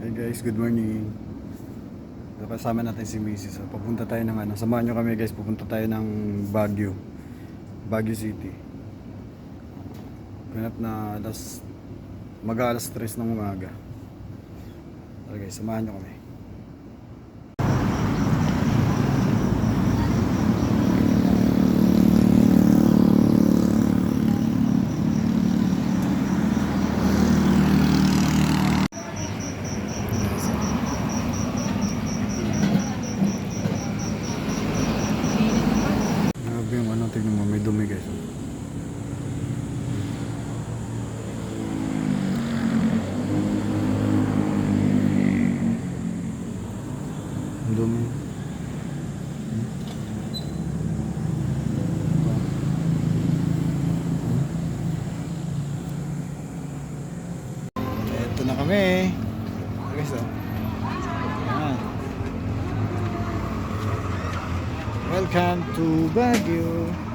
Hey guys, good morning. Kasama natin si Mrs. Papunta tayo ng ano. Samahan nyo kami guys, pupunta tayo ng Baguio. Baguio City. Ganap na alas mag alas 3 ng umaga. Guys, samahan nyo kami. Grabe yung ano, tignan mo, may dumi guys. Ang dumi. Ito na kami. Guys, oh. Yan. Welcome to Baguio.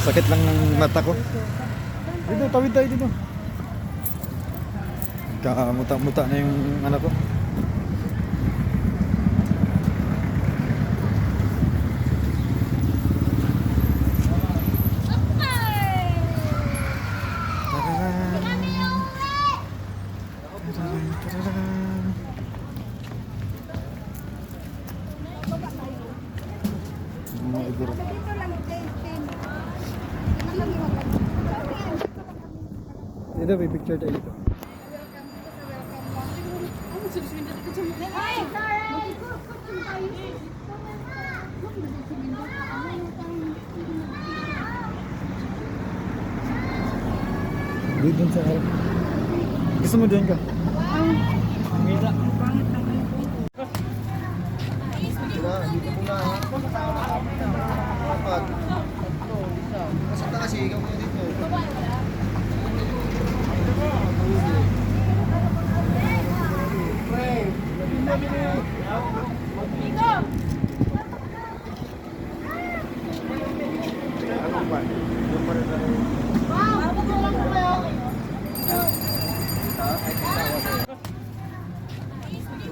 Sakit lang ng mata ko. Dito, tawid tayo dito. Kakamuta-muta na yung anak ko. Mga iguro. Dito, may picture tayo dito. Dito sa harap. Gusto mo dyan ka?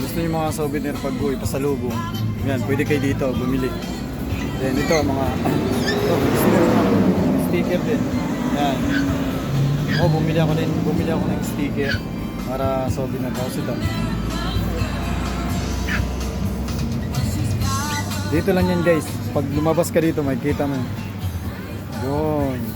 Gusto niyo mga souvenir pag uwi, pasalubong. Yan, pwede kayo dito, bumili. Then ito, mga ito, sticker, din. Yan. Oh, bumili ako din, bumili ako ng sticker para souvenir house ito. Dito lang yan guys. Pag lumabas ka dito, makikita mo. Yun.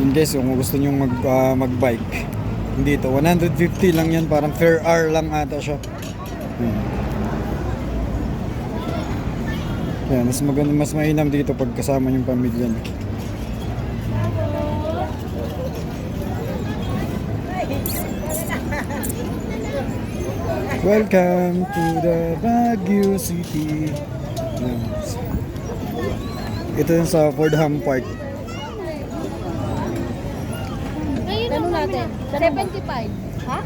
Yun guys, kung gusto nyo mag, ah, mag-bike, hindi ito. 150 lang yan, parang fair hour lang ata siya. Hmm. Yan, mas maganda, mas mainam dito pag kasama yung pamilya. Welcome to the Baguio City. Yan. Ito yung sa Fordham Park. Ano natin? 75. Ha?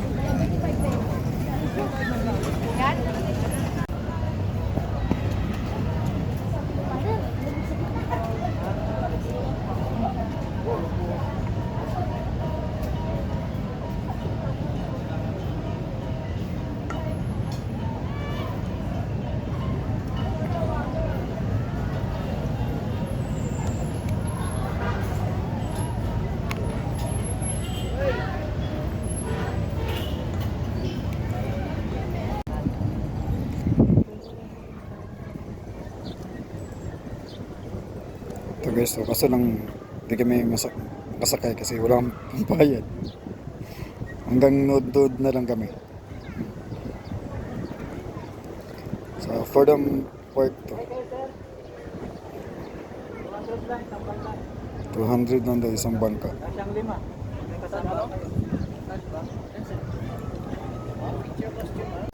Guys, so kaso lang hindi kami masak makasakay kasi wala akong bayad. Hanggang nod-nod na lang kami. So, Fordham Park to. 200 lang daw isang bangka. Amat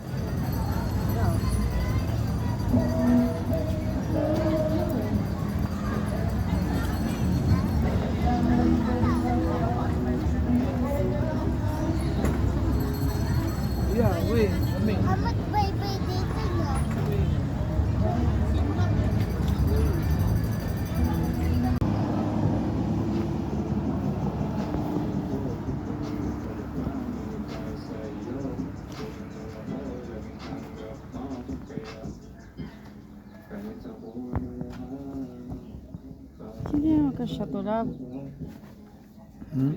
Sino yung magkasya to, love? Hmm?